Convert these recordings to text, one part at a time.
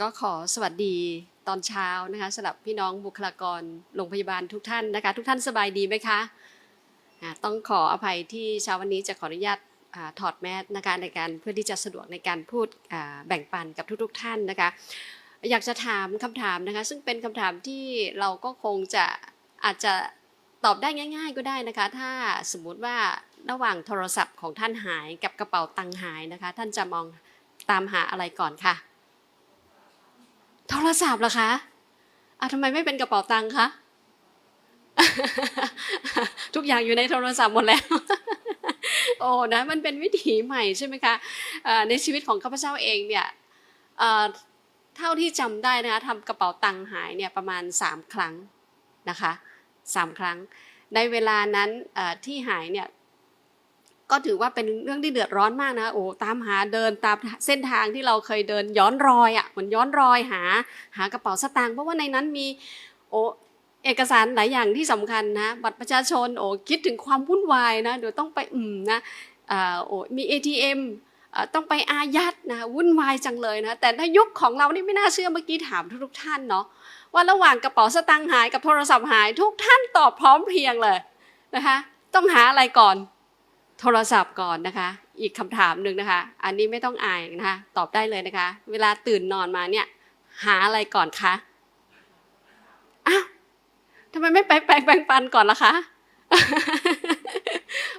ก็ขอสวัสดีตอนเช้านะคะสำหรับพี่น้องบุคลากรโรงพยาบาลทุกท่านนะคะ ทุกท่านสบายดีไหมคะต้องขออภัยที่เช้าวันนี้จะขออนุญาตถอดแมสนะคะในการเพื่อที่จะสะดวกในการพูดแบ่งปันกับทุก ๆ ท่านนะคะ อยากจะถามคำถามนะคะ ซึ่งเป็นคำถามที่เราก็คงจะอาจจะตอบได้ง่าย ๆ ก็ได้นะคะ ถ้าสมมุติว่าระหว่างโทรศัพท์ของท่านหายกับกระเป๋าตังค์หายนะคะ ท่านจะมองตามหาอะไรก่อนค่ะ โทรศัพท์เหรอคะอะทำไมไม่เป็นกระเป๋าตังค์คะ ทุกอย่างอยู่ในโทรศัพท์หมดแล้ว โอ้นะมันเป็นวิถีใหม่ใช่ไหมคะในชีวิตของข้าพเจ้าเองเนี่ยเท่าที่จำได้นะคะทำกระเป๋าตังค์หายเนี่ยประมาณ 3 ครั้งนะคะสามครั้ง ในเวลานั้นที่หายเนี่ย ก็ถือว่าเป็นเรื่องที่เดือดร้อนมากนะโอ้ตามหาเดินตามเส้นทางที่เราเคยเดินย้อนรอยอะ่ะเหมือนย้อนรอยหา หากระเป๋าสตางค์เพราะว่าในนั้นมีโอ้เอกสารหลายอย่างที่สำคัญนะบัตรประชาชนโอ้คิดถึงความวุ่นวายนะเดี๋ยวต้องไปอืมนะอ่าโอ้มี ATM อ่าต้องไปอายัดนะวุ่นวายจังเลยนะแต่ถ้ายุคของเรานี่ไม่น่าเชื่อเมื่อกี้ถามทุกท่านเนาะว่าระหว่างกระเป๋าสตางค์หายกับโทรศัพท์หายทุกท่านตอบพร้อมเพรียงเลยนะคะต้องหาอะไรก่อน โทรศัพท์ก่อนนะคะ อีกคำถามหนึ่งนะคะ อันนี้ไม่ต้องอายนะคะ ตอบได้เลยนะคะ เวลาตื่นนอนมาเนี่ย หาอะไรก่อนคะอ้าวทำไมไม่ไปแปรงแปรงฟันก่อนล่ะคะ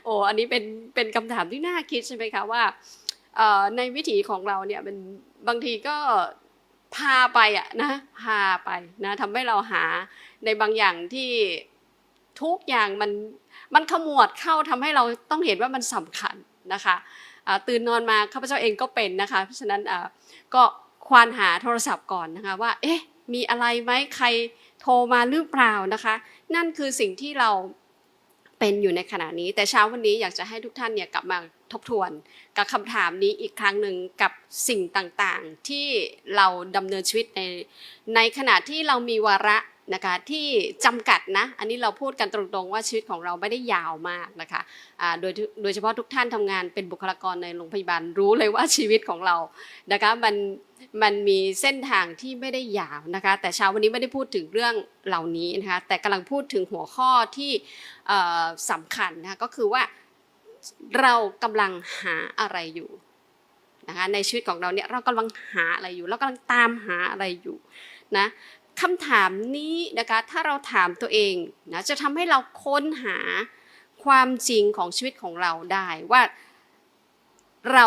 โอ้อันนี้เป็นเป็นคำถามที่น่าคิดใช่ไหมคะว่าในวิถีของเราเนี่ยมันบางทีก็พาไปอะนะพาไปนะทำให้เราหาในบางอย่างที่ทุกอย่างมัน มันขมวดเข้าทำให้เราต้องเห็นว่ามันสำคัญนะคะตื่นนอนมาข้าพเจ้าเองก็เป็นนะคะเพราะฉะนั้นก็ควานหาโทรศัพท์ก่อนนะคะว่าเอ๊ะมีอะไรไหมใครโทรมาหรือเปล่านะคะ นั่นคือสิ่งที่เราเป็นอยู่ในขณะนี้ แต่เช้าวันนี้อยากจะให้ทุกท่านเนี่ยกลับมาทบทวน กับคำถามนี้อีกครั้งหนึ่งกับสิ่งต่างๆ ที่เราดำเนินชีวิตในในขณะที่เรามีวาระ นะคะที่จำกัดนะอันนี้เราพูดกันตรงๆว่าชีวิตของเราไม่ได้ยาวมากนะคะอ่าโดยโดยเฉพาะทุกท่านทำงานเป็นบุคลากรในโรงพยาบาลรู้เลยว่าชีวิตของเรานะคะมันมันมีเส้นทางที่ไม่ได้ยาวนะคะ แต่เช้าวันนี้ไม่ได้พูดถึงเรื่องเหล่านี้นะคะแต่กำลังพูดถึงหัวข้อที่เอ่อสำคัญนะคะก็คือว่าเรากำลังหาอะไรอยู่นะคะในชีวิตของเราเนี่ยเรากำลังหาอะไรอยู่ เรากำลังตามหาอะไรอยู่นะ คำถามนี้นะคะถ้าเราถามตัวเองนะจะทำให้เราค้นหาความจริงของชีวิตของเราได้ว่าเรา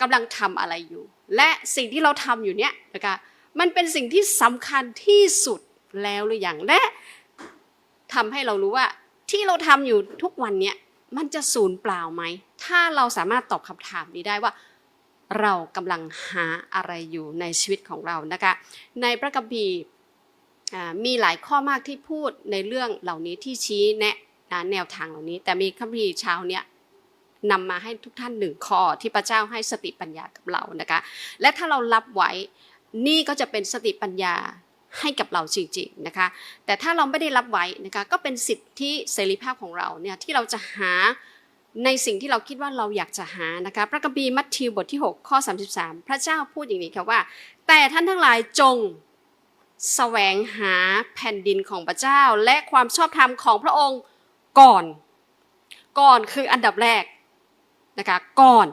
กำลังทำอะไรอยู่ และสิ่งที่เราทำอยู่เนี้ยนะคะมันเป็นสิ่งที่สำคัญที่สุดแล้วหรือยังและทำให้เรารู้ว่าที่เราทำอยู่ทุกวันเนี้ยมันจะสูญเปล่าไหม ถ้าเราสามารถตอบคำถามนี้ได้ว่า เรากำลังหาอะไรอยู่ในชีวิตของเรานะคะ ในพระคัมภีร์ มีหลายข้อมากที่พูดในเรื่องเหล่านี้ที่ชี้แนะนะแนวทางเหล่านี้ แต่มีคัมภีร์เช้าเนี้ยนำมาให้ทุกท่านหนึ่งข้อที่พระเจ้าให้สติปัญญากับเรานะคะ และถ้าเรารับไว้นี่ก็จะเป็นสติปัญญาให้กับเราจริงๆนะคะ แต่ถ้าเราไม่ได้รับไว้นะคะก็เป็นสิทธิเสรีภาพของเราเนี่ยที่เราจะหาในสิ่งที่เราคิดว่าเราอยากจะหานะคะพระคัมภีร์มัทธิวบทที่ 6 ข้อ 33 พระเจ้าพูดอย่างนี้ค่ะว่า แต่ท่านทั้งหลายจง แสวงหาแผ่นดินของพระเจ้า และความชอบธรรมของพระองค์ก่อน ก่อนคืออันดับแรกนะคะก่อน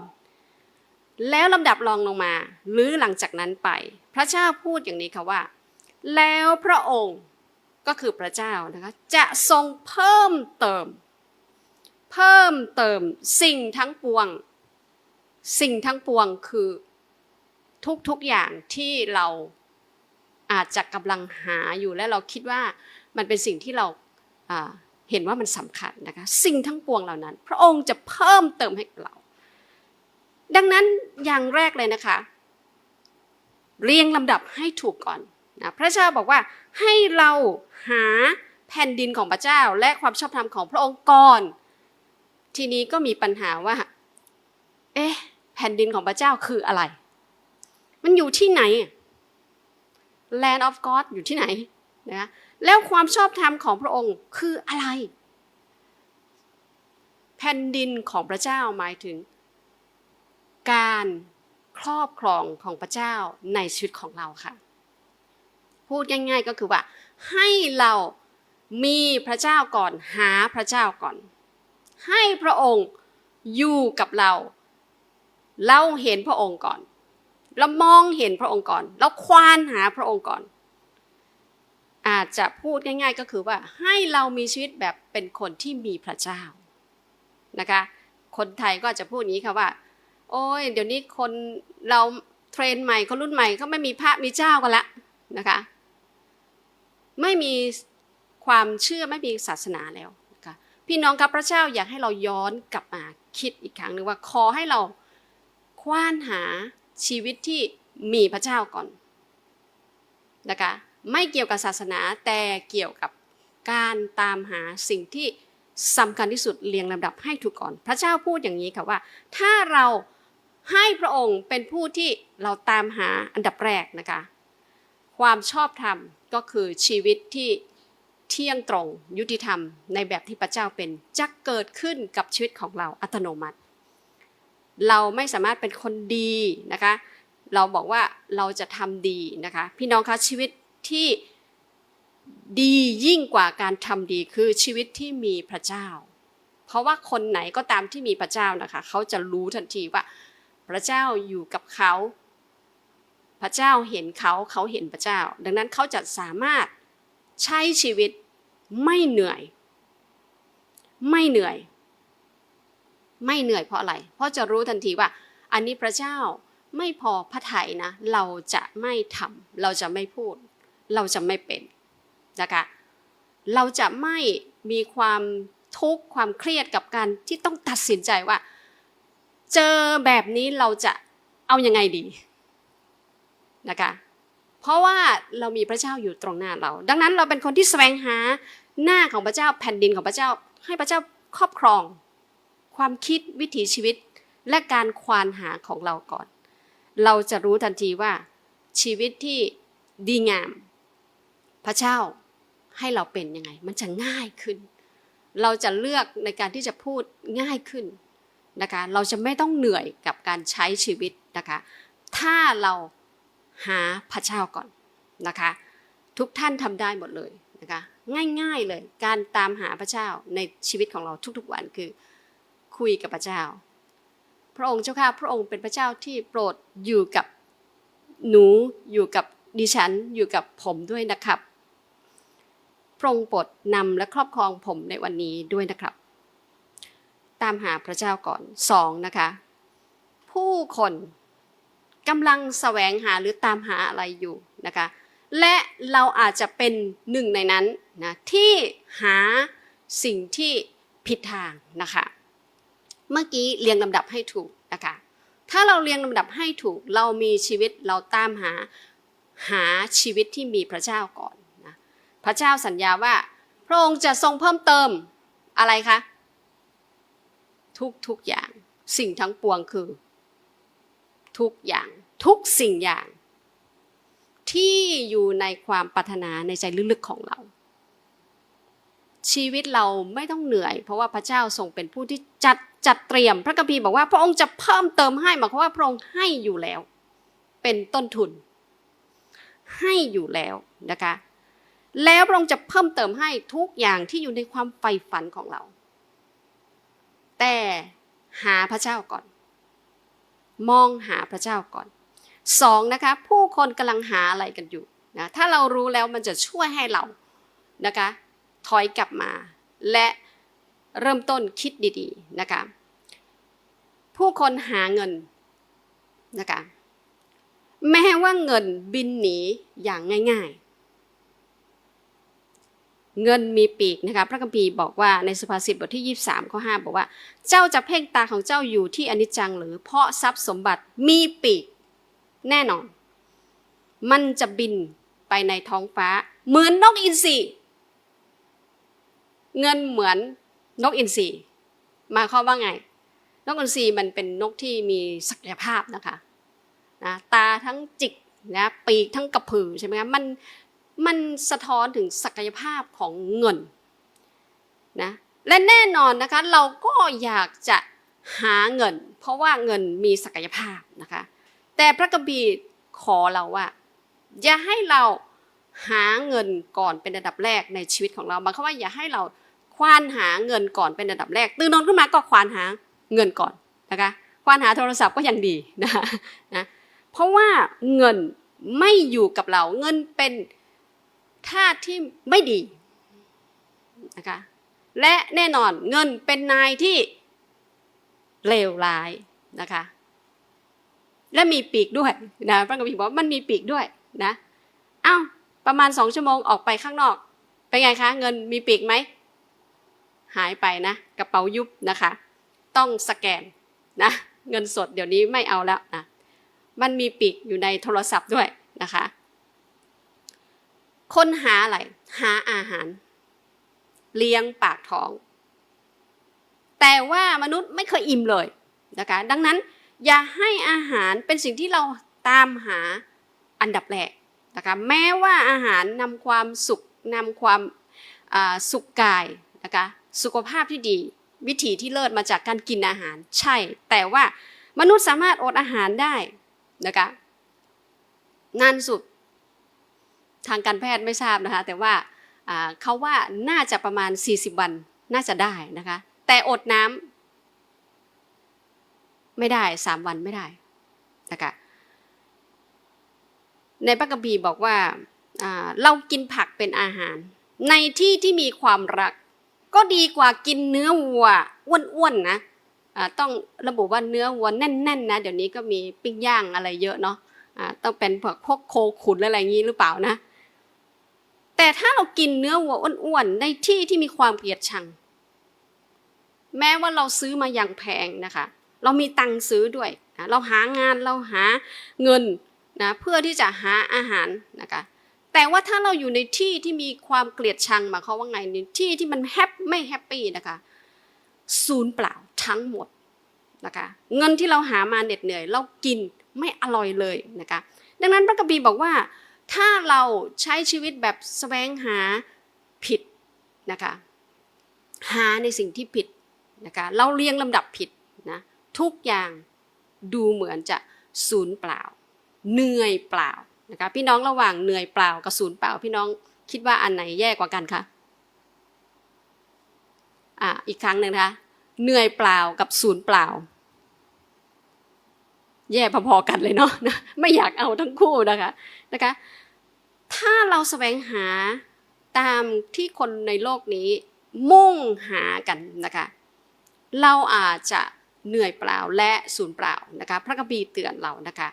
แล้วลำดับรองลงมา หรือหลังจากนั้นไป พระเจ้าพูดอย่างนี้ค่ะว่า แล้วพระองค์ก็คือพระเจ้านะคะจะทรงเพิ่มเติม เพิ่มเติมสิ่งทั้งปวง สิ่งทั้งปวงคือทุกๆอย่างที่เรา อาจจะกำลังหาอยู่และเราคิดว่ามันเป็นสิ่งที่เราเห็นว่ามันสำคัญนะคะสิ่งทั้งปวงเหล่านั้น พระองค์จะเพิ่มเติมให้เรา ดังนั้นอย่างแรกเลยนะคะ เรียงลำดับให้ถูกก่อนนะพระเจ้าบอกว่าให้เราหาแผ่นดินของพระเจ้าและความชอบธรรมของพระองค์ก่อน ทีนี้ก็มีปัญหาว่า เอ๊ะ แผ่นดินของพระเจ้าคืออะไร มันอยู่ที่ไหน Land of God อยู่ที่ไหนนะแล้วความชอบธรรมของพระองค์คืออะไร แผ่นดินของพระเจ้าหมายถึง การครอบครองของพระเจ้าในชีวิตของเราค่ะ พูดง่ายๆก็คือว่า ให้เรามีพระเจ้าก่อนหาพระเจ้าก่อน ให้พระองค์อยู่กับเรา เราเห็นพระองค์ก่อน เรามองเห็นพระองค์ก่อนเราควานหาพระองค์ก่อน อาจจะพูดง่าย ๆ ก็คือว่าให้เรามีชีวิตแบบเป็นคนที่มีพระเจ้านะคะ คนไทยก็จะพูดอย่างนี้ค่ะว่า โอ้ยเดี๋ยวนี้คนเราเทรนใหม่คนรุ่นใหม่เขาไม่มีพระมีเจ้ากันละนะคะ ไม่มีความเชื่อไม่มีศาสนาแล้วนะคะพี่น้องครับพระเจ้าอยากให้เราย้อนกลับมาคิดอีกครั้งหนึ่งว่าขอให้เราคว้านหา ชีวิตที่มีพระเจ้าก่อนนะคะไม่เกี่ยวกับศาสนาแต่เกี่ยวกับการตามหาสิ่งที่สำคัญที่สุดเรียงลำดับให้ถูกก่อน พระเจ้าพูดอย่างนี้ค่ะว่า ถ้าเราให้พระองค์เป็นผู้ที่เราตามหาอันดับแรกนะคะ ความชอบธรรมก็คือชีวิตที่เที่ยงตรงยุติธรรมในแบบที่พระเจ้าเป็นจะเกิดขึ้นกับชีวิตของเราอัตโนมัติ เราไม่สามารถเป็นคนดีนะคะ เราบอกว่าเราจะทำดีนะคะ พี่น้องคะชีวิตที่ดียิ่งกว่าการทำดีคือชีวิตที่มีพระเจ้า เพราะว่าคนไหนก็ตามที่มีพระเจ้านะคะ เขาจะรู้ทันทีว่า พระเจ้าอยู่กับเขา พระเจ้าเห็นเขาเขาเห็นพระเจ้า ดังนั้นเขาจะสามารถใช้ชีวิตไม่เหนื่อย ไม่เหนื่อย ไม่เหนื่อยเพราะอะไร เพราะจะรู้ทันทีว่า อันนี้พระเจ้าไม่พอพระทัยนะ เราจะไม่ทำเราจะไม่พูด เราจะไม่เป็นนะคะเราจะไม่มีความทุกข์ความเครียดกับการที่ต้องตัดสินใจว่า เจอแบบนี้เราจะเอายังไงดีนะคะเพราะว่าเรามีพระเจ้าอยู่ตรงหน้าเรา ดังนั้นเราเป็นคนที่แสวงหาหน้าของพระเจ้าแผ่นดินของพระเจ้าให้พระเจ้าครอบครอง ความคิดวิถีชีวิต และการควานหาของเราก่อน เราจะรู้ทันทีว่า ชีวิตที่ดีงาม พระเจ้าให้เราเป็นยังไง มันจะง่ายขึ้น เราจะเลือกในการที่จะพูดง่ายขึ้นนะคะเราจะไม่ต้องเหนื่อยกับการใช้ชีวิตนะคะ ถ้าเราหาพระเจ้าก่อนนะคะ ทุกท่านทำได้หมดเลยนะคะง่ายๆเลยการตามหาพระเจ้าในชีวิตของเราทุกๆวันคือ คุยกับพระเจ้า พระองค์เจ้าข้าพระองค์เป็นพระเจ้าที่โปรดอยู่กับหนูอยู่กับดิฉันอยู่กับผมด้วยนะครับ พระองค์โปรดนำและครอบครองผมในวันนี้ด้วยนะครับ ตามหาพระเจ้าก่อนสองนะคะ ผู้คนกำลังแสวงหาหรือตามหาอะไรอยู่นะคะ และเราอาจจะเป็นหนึ่งในนั้นนะที่หาสิ่งที่ผิดทางนะคะ เมื่อกี้เรียงลำดับให้ถูกนะคะ ถ้าเราเรียงลำดับให้ถูก เรามีชีวิตเราตามหาหาชีวิตที่มีพระเจ้าก่อนนะพระเจ้าสัญญาว่า พระองค์จะทรงเพิ่มเติมอะไรคะ ทุกทุกอย่างสิ่งทั้งปวงคือ ทุกอย่างทุกสิ่งอย่าง ที่อยู่ในความปรารถนาในใจลึกๆของเรา ชีวิตเราไม่ต้องเหนื่อย เพราะว่าพระเจ้าทรงเป็นผู้ที่จัดจัดเตรียม พระคัมภีร์บอกว่าพระองค์จะเพิ่มเติมให้หมายความว่าพระองค์ให้อยู่แล้ว เป็นต้นทุน ให้อยู่แล้วนะคะ แล้วพระองค์จะเพิ่มเติมให้ทุกอย่างที่อยู่ในความใฝ่ฝันของเรา แต่หาพระเจ้าก่อน มองหาพระเจ้าก่อนสองนะคะผู้คนกำลังหาอะไรกันอยู่นะถ้าเรารู้แล้วมันจะช่วยให้เรานะคะ ถอยกลับมา และเริ่มต้นคิดดีๆนะคะผู้คนหาเงินนะคะแม้ว่าเงินบินหนีอย่างง่าย ๆ เงินมีปีกนะคะพระคัมภีร์บอกว่าในสุภาษิตบทที่ 23ข้อ5บอกว่า เจ้าจะเพ่งตาของเจ้าอยู่ที่อนิจจังหรือเพราะทรัพย์สมบัติมีปีกแน่นอน มันจะบินไปในท้องฟ้า เหมือนนกอินทรี เงินเหมือนนกอินทรีมายควาว่าไง นกอินทรีมันเป็นนกที่มีศักยภาพนะคะนะตาทั้งจิกนะปีกทั้งกระพือใช่ไหมคะมันมันสะท้อนถึงศักยภาพของเงินนะและแน่นอนนะคะเราก็อยากจะหาเงิน เพราะว่าเงินมีศักยภาพนะคะแต่พระคัมภีขอเราว่าอย่าให้เราหาเงินก่อนเป็นอันดับแรกในชีวิตของเราหมายความว่าอย่าให้เรา ควานหาเงินก่อนเป็นอันดับแรก ตื่นนอนขึ้นมาก็ควานหาเงินก่อนนะคะควานหาโทรศัพท์ก็ยังดีนะคะนะเพราะว่าเงินไม่อยู่กับเราเงินเป็นธาตุที่ไม่ดีนะคะและแน่นอนเงินเป็นนายที่เลวร้ายนะคะ และมีปีกด้วยนะพระกัมพีบอกว่ามันมีปีกด้วยนะ เอ้าประมาณสองชั่วโมงออกไปข้างนอก เป็นไงคะ เงินมีปีกไหม หายไปนะ กระเป๋ายุบนะคะ ต้องสแกนนะเงินสดเดี๋ยวนี้ไม่เอาแล้วนะมันมีปีกอยู่ในโทรศัพท์ด้วยนะคะ ค้นหาอะไร หาอาหาร เลี้ยงปากท้อง แต่ว่ามนุษย์ไม่เคยอิ่มเลยนะคะ ดังนั้นอย่าให้อาหารเป็นสิ่งที่เราตามหาอันดับแรกนะคะแม้ว่าอาหารนำความสุขนำความสุขกายนะคะ สุขภาพที่ดี วิถีที่เลิศมาจากการกินอาหาร ใช่ แต่ว่ามนุษย์สามารถอดอาหารได้นะคะนานสุดทางการแพทย์ไม่ทราบนะคะ แต่ว่าเขาว่าน่าจะประมาณ 40 วันน่าจะได้นะคะ แต่อดน้ำไม่ได้สามวันไม่ได้นะคะในพระคัมภีบอกว่าเรากินผักเป็นอาหาร ในที่ที่มีความรัก ก็ดีกว่ากินเนื้อวัวอ้วนๆนะต้องระบุว่าเนื้อวัวแน่นๆนะเดี๋ยวนี้ก็มีปิ้งย่างอะไรเยอะเนาะต้องเป็นพวกพวกโคขุนอะไรอย่างนี้หรือเปล่านะ แต่ถ้าเรากินเนื้อวัวอ้วนๆในที่ที่มีความเกลียดชัง แม้ว่าเราซื้อมาอย่างแพงนะคะ เรามีตังค์ซื้อด้วยนะเราหางานเราหาเงินนะเพื่อที่จะหาอาหารนะคะ แต่ว่าถ้าเราอยู่ในที่ที่มีความเกลียดชังหมายความว่าไงในที่ที่มันแฮปไม่แฮปปี้นะคะศูนย์เปล่าทั้งหมดนะคะเงินที่เราหามาเหน็ดเหนื่อย เรากินไม่อร่อยเลยนะคะดังนั้นพระกัมภีบอกว่า ถ้าเราใช้ชีวิตแบบแสวงหาผิดนะคะหาในสิ่งที่ผิดนะคะเราเรียงลำดับผิดนะทุกอย่างดูเหมือนจะศูนย์เปล่า เหนื่อยเปล่า นะคะพี่น้องระหว่างเหนื่อยเปล่ากับศูนย์เปล่าพี่น้องคิดว่าอันไหนแย่กว่ากันคะอะอีกครั้งหนึ่งนะคะเหนื่อยเปล่ากับศูนย์เปล่า แย่พอๆกันเลยเนาะนะไม่อยากเอาทั้งคู่นะคะนะคะ ถ้าเราแสวงหาตามที่คนในโลกนี้มุ่งหากันนะคะ เราอาจจะเหนื่อยเปล่าและสูญเปล่านะคะ พระคัมภีเตือนเรานะคะ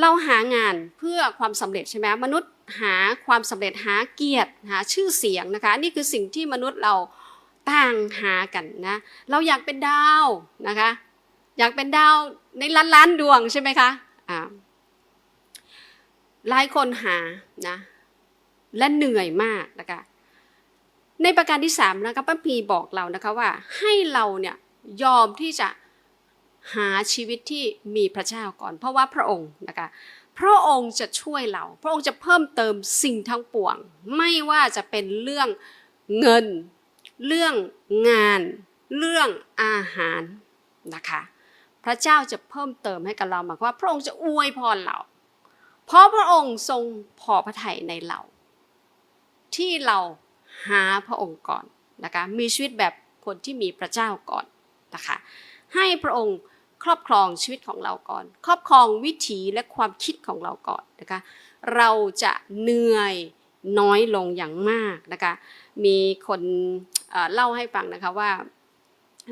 เราหางานเพื่อความสำเร็จใช่ไหมมนุษย์หาความสำเร็จหาเกียรติหาชื่อเสียงนะคะ นี่คือสิ่งที่มนุษย์เราต่างหากันนะเราอยากเป็นดาวนะคะ อยากเป็นดาวในล้านล้านดวงใช่ไหมคะอ่าหลายคนหานะและเหนื่อยมากนะคะในประการที่สามนะคะป้าพีบอกเรานะคะว่าให้เราเนี่ยยอมที่จะ หาชีวิตที่มีพระเจ้าก่อน เพราะว่าพระองค์นะคะพระองค์จะช่วยเรา พระองค์จะเพิ่มเติมสิ่งทั้งปวง ไม่ว่าจะเป็นเรื่องเงิน เรื่องงาน เรื่องอาหารนะคะ พระเจ้าจะเพิ่มเติมให้กับเราหมายความว่า พระองค์จะอวยพรเรา เพราะพระองค์ทรงพอพระทัยในเรา ที่เราหาพระองค์ก่อนนะคะ มีชีวิตแบบคนที่มีพระเจ้าก่อนนะคะ ให้พระองค์ ครอบครองชีวิตของเราก่อน ครอบครองวิถีและความคิดของเราก่อนนะคะเราจะเหนื่อยน้อยลงอย่างมากนะคะมีคนเเล่าให้ฟังนะคะว่า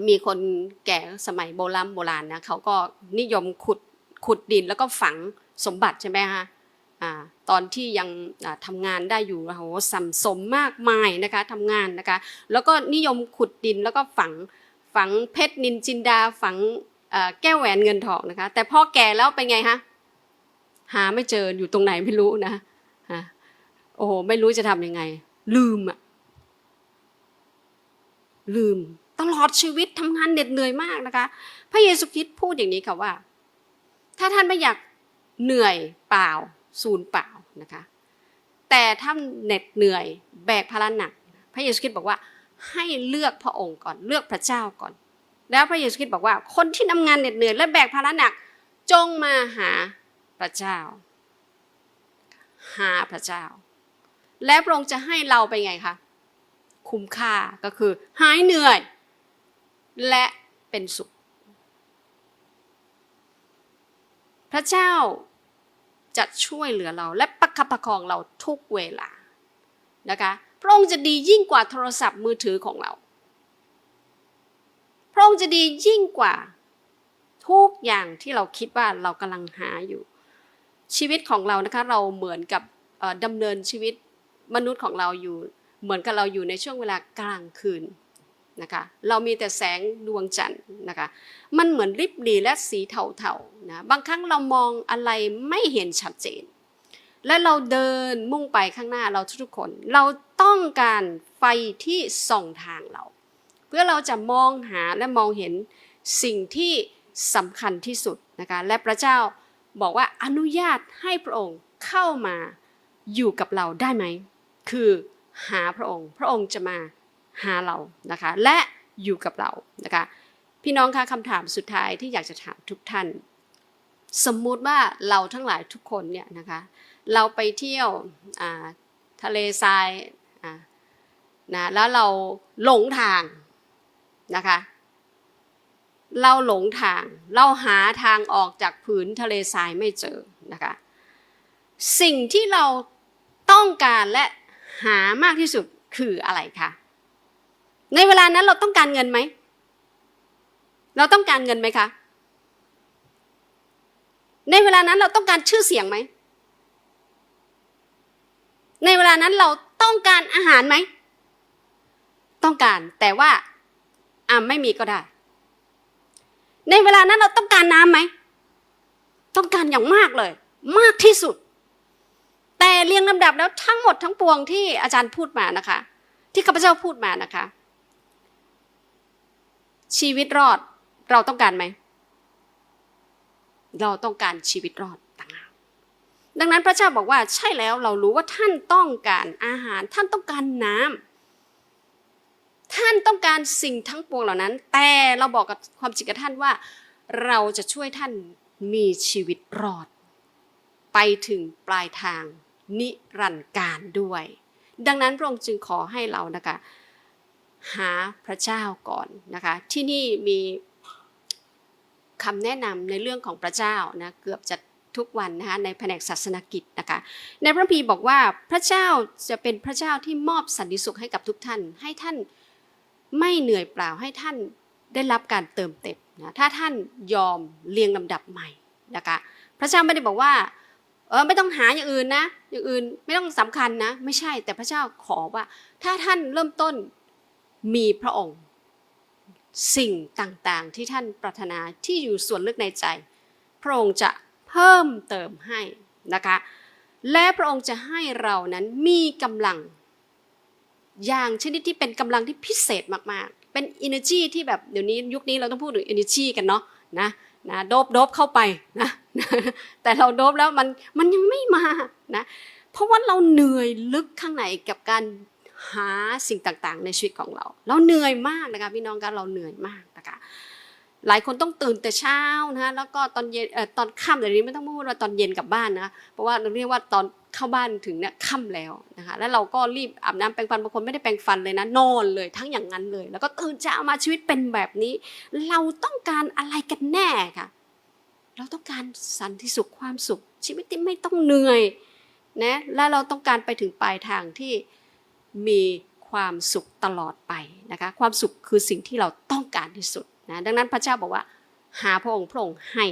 มีคนแก่สมัยโบราณโบราณนะเขาก็นิยมขุดขุดดินแล้วก็ฝังสมบัติใช่ไหมคะตอนที่ยังอ่าทำงานได้อยู่โอ้โหสัมสมมากมายนะคะทำงานนะคะ แล้วก็นิยมขุดดินแล้วก็ฝังฝังเพชรนินจินดาฝัง แก้วแหวนเงินทองนะคะ แต่พอแก่แล้วเป็นไงคะหาไม่เจออยู่ตรงไหนไม่รู้นะฮะโอ้โหไม่รู้จะทำยังไง ลืมอะลืม ตลอดชีวิตทำงานเหน็ดเหนื่อยมากนะคะ พระเยซูคริสต์พูดอย่างนี้ค่ะว่า ถ้าท่านไม่อยากเหนื่อยเปล่าศูนย์เปล่านะคะ แต่ถ้าเหน็ดเหนื่อยแบกภาระหนัก พระเยซูคริสต์บอกว่าให้เลือกพระองค์ก่อนเลือกพระเจ้าก่อน แล้วพระเยซูคริสต์บอกว่า คนที่ทำงานเหน็ดเหนื่อยและแบกภาระหนัก จงมาหาพระเจ้า หาพระเจ้า และพระองค์จะให้เราไปไงคะคุ้มค่าก็คือ หายเหนื่อย และเป็นสุข พระเจ้าจะช่วยเหลือเราและประคับประคองเราทุกเวลานะคะพระองค์จะดียิ่งกว่าโทรศัพท์มือถือของเรา ระองค์จะดียิ่งกว่า ทุกอย่างที่เราคิดว่าเรากำลังหาอยู่ ชีวิตของเรานะคะเราเหมือนกับดำเนินชีวิตมนุษย์ของเราอยู่ เหมือนกับเราอยู่ในช่วงเวลากลางคืนนะคะเรามีแต่แสงดวงจันทร์นะคะมันเหมือนริบหรี่และสีเทาๆนะบางครั้งเรามองอะไรไม่เห็นชัดเจน และเราเดินมุ่งไปข้างหน้าเราทุกๆคน เราต้องการไฟที่ส่องทางเรา เพื่อเราจะมองหาและมองเห็นสิ่งที่สำคัญที่สุดนะคะและพระเจ้าบอกว่าอนุญาตให้พระองค์เข้ามาอยู่กับเราได้ไหม คือหาพระองค์ พระองค์จะมาหาเรานะคะและอยู่กับเรานะคะพี่น้องคะคำถามสุดท้ายที่อยากจะถามทุกท่าน สมมุติว่าเราทั้งหลายทุกคนเนี่ยนะคะเราไปเที่ยวทะเลทรายนะแล้วเราหลงทาง นะคะ เราหลงทาง เราหาทางออกจากผืนทะเลทรายไม่เจอนะคะ สิ่งที่เราต้องการและหามากที่สุดคืออะไรคะในเวลานั้นเราต้องการเงินไหม เราต้องการเงินไหมคะ ในเวลานั้นเราต้องการชื่อเสียงไหม ในเวลานั้นเราต้องการอาหารไหม ต้องการแต่ว่า อ่าไม่มีก็ได้ ในเวลานั้นเราต้องการน้ำไหม ต้องการอย่างมากเลย มากที่สุด แต่เรียงลำดับแล้วทั้งหมดทั้งปวงที่อาจารย์พูดมานะคะ ที่ข้าพเจ้าพูดมานะคะ ชีวิตรอดเราต้องการไหม เราต้องการชีวิตรอดต่างหากดังนั้นพระเจ้าบอกว่าใช่แล้วเรารู้ว่าท่านต้องการอาหาร ท่านต้องการน้ำ ท่านต้องการสิ่งทั้งปวงเหล่านั้น แต่เราบอกกับความจริงกับท่านว่า เราจะช่วยท่านมีชีวิตรอด ไปถึงปลายทางนิรันดร์การด้วย ดังนั้นพระองค์จึงขอให้เรานะคะหาพระเจ้าก่อนนะคะ ที่นี่มีคำแนะนำในเรื่องของพระเจ้านะเกือบจะทุกวันนะคะในแผนกศาสนกิจนะคะในพระคัมภีบอกว่าพระเจ้าจะเป็นพระเจ้าที่มอบสันติสุขให้กับทุกท่าน ให้ท่าน ไม่เหนื่อยเปล่าให้ท่านได้รับการเติมเต็มนะถ้าท่านยอมเรียงลำดับใหม่นะคะพระเจ้าไม่ได้บอกว่าเออไม่ต้องหาอย่างอื่นนะอย่างอื่นไม่ต้องสำคัญนะ ไม่ใช่แต่พระเจ้าขอว่า ถ้าท่านเริ่มต้นมีพระองค์สิ่งต่างๆ ที่ท่านปรารถนาที่อยู่ส่วนลึกในใจ พระองค์จะเพิ่มเติมให้นะคะและพระองค์จะให้เรานั้นมีกำลัง อย่างชนิดที่เป็นกำลังที่พิเศษมากๆ เป็น energy ที่แบบเดี๋ยวนี้ยุคนี้เราต้องพูดถึง energy กันเนาะนะนะโดบโดบเข้าไปนะแต่เราโดบแล้วมันมันยังไม่มานะเพราะว่าเราเหนื่อยลึกข้างในกับการหาสิ่งต่างๆ ในชีวิตของเรา เราเหนื่อยมากนะคะพี่น้องกันเราเหนื่อยมากนะคะหลายคนต้องตื่นแต่เช้านะแล้วก็ตอนเย็นตอนค่ำเดี๋ยวนี้ไม่ต้องพูดว่าตอนเย็นกลับบ้านนะเพราะว่าเราเรียกว่าตอน เข้าบ้านถึงเนี่ยค่ำแล้วนะคะแล้วเราก็รีบอาบน้ำแปรงฟันบางคนไม่ได้แปรงฟันเลยนะนอนเลยทั้งอย่างนั้นเลย แล้วก็ตื่นเช้ามาชีวิตเป็นแบบนี้ เราต้องการอะไรกันแน่ค่ะเราต้องการสันติสุขความสุข ชีวิตที่ไม่ต้องเหนื่อยนะและเราต้องการไปถึงปลายทางที่มีความสุขตลอดไปนะคะความสุขคือสิ่งที่เราต้องการที่สุดนะดังนั้นพระเจ้าบอกว่า หาพระองค์พระองค์ให้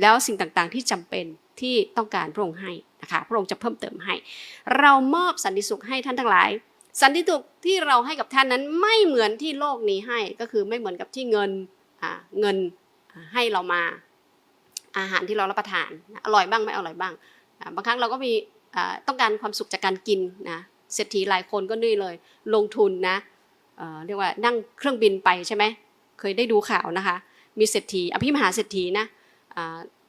แล้วสิ่งต่างๆที่จำเป็นที่ต้องการพระองค์ให้ นะคะพระองค์จะเพิ่มเติมให้ เรามอบสันติสุขให้ท่านทั้งหลาย สันติสุขที่เราให้กับท่านนั้นไม่เหมือนที่โลกนี้ให้ก็คือไม่เหมือนกับที่เงินเงินให้เรามาอาหารที่เรารับประทานอร่อยบ้างไม่อร่อยบ้างบางครั้งเราก็มีต้องการความสุขจากการกินนะเศรษฐีหลายคนก็นี่เลย ลงทุนนะเเรียกว่านั่งเครื่องบินไปใช่ไหมเคยได้ดูข่าวนะคะ มีเศรษฐีอภิมหาเศรษฐีนะ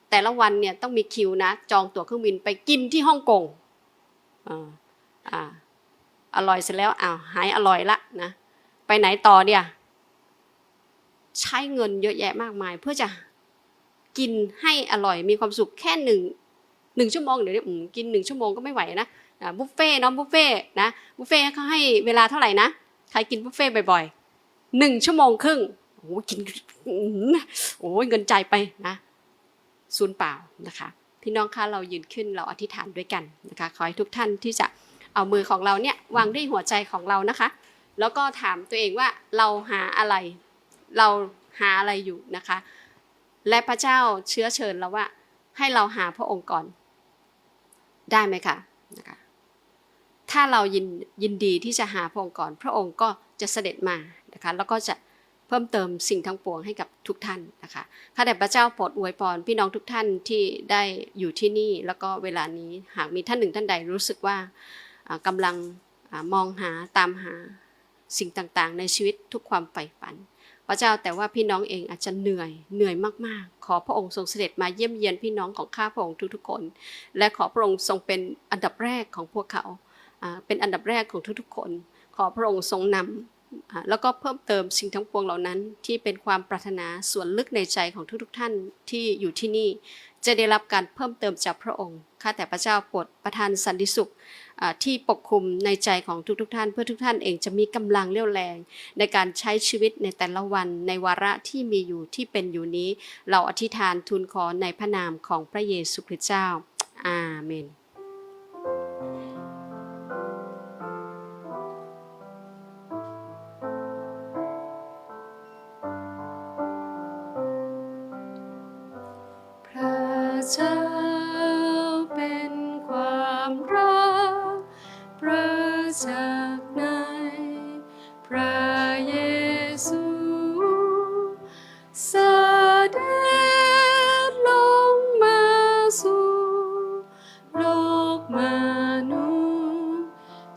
แต่ละวันเนี่ยต้องมีคิวนะ จองตั๋วเครื่องบินไปกินที่ฮ่องกงอ่าอ่าอร่อยเสร็จแล้วอ้าวหายอร่อยละนะไปไหนต่อเนี่ยใช้เงินเยอะแยะมากมาย เพื่อจะกินให้อร่อยมีความสุขแค่หนึ่งหนึ่งชั่วโมงเดี๋ยวนี้อืมกินหนึ่งชั่วโมงก็ไม่ไหวนะบุฟเฟ่เน้องบุฟเฟ่นะบุฟเฟ่เขาให้เวลาเท่าไหร่นะใครกินบุฟเฟ่บ่อยๆหนึ่งชั่วโมงครึ่งโอ้กินโอ้เงินใจายไปนะ ศูนย์เปล่านะคะพี่น้องคะเรายืนขึ้นเราอธิษฐานด้วยกันนะคะขอให้ทุกท่านที่จะเอามือของเราเนี่ยวางด้วยหัวใจของเรานะคะ แล้วก็ถามตัวเองว่าเราหาอะไร เราหาอะไรอยู่นะคะ และพระเจ้าเชื้อเชิญเราว่า ให้เราหาพระองค์ก่อน ได้ไหมคะนะคะถ้าเรายินยินดีที่จะหาพระองค์ก่อน พระองค์ก็จะเสด็จมานะคะแล้วก็จะ เพิ่มเติมสิ่งทั้งปวงให้กับทุกท่านนะคะข้าแต่พระเจ้าโปรดอวยพรพี่น้องทุกท่านที่ได้อยู่ที่นี่ แล้วก็เวลานี้หากมีท่านหนึ่งท่านใดรู้สึกว่าอ่ากำลังอมองหาตามหาสิ่งต่างๆ ในชีวิตทุกความใฝ่ฝัน พระเจ้าแต่ว่าพี่น้องเองอาจจะเหนื่อยเหนื่อยมากๆ ขอพระองค์ทรงเสด็จมาเยี่ยมเยียนพี่น้องของข้าพระองค์ทุกๆคน และขอพระองค์ทรงเป็นอันดับแรกของพวกเขาเป็นอันดับแรกของทุกๆคน ขอพระองค์ทรงนำอ่า แล้วก็เพิ่มเติมสิ่งทั้งปวงเหล่านั้น ที่เป็นความปรารถนาส่วนลึกในใจของทุกๆ ท่านที่อยู่ที่นี่ จะได้รับการเพิ่มเติมจากพระองค์ข้าแต่พระเจ้าโปรดประทานสันติสุขที่ปกคลุมในใจของทุกๆ ท่าน เพื่อทุกท่านเองจะมีกำลังเรี่ยวแรง ในการใช้ชีวิตในแต่ละวันในวาระที่มีอยู่ที่เป็นอยู่นี้ เราอธิษฐานทูลขอในพระนามของพระเยซูคริสต์เจ้าอาเมน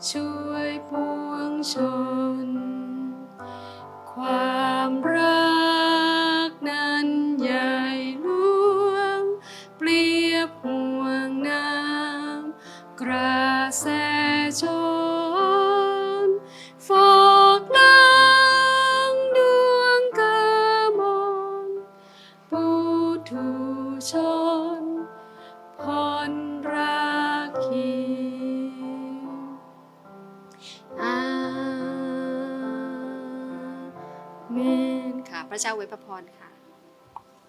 ช่วยปวงชน